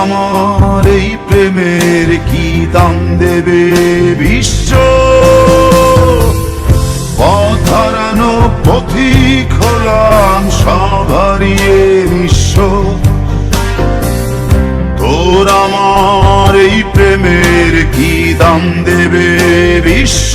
আমার এই প্রেমের কি দাম দেবে বিশ্ব? অথারানো পথিক হলাম, সব হারিয়ে নিঃস্ব তোর আমার এই প্রেমের কি দাম দেবে বিশ্ব?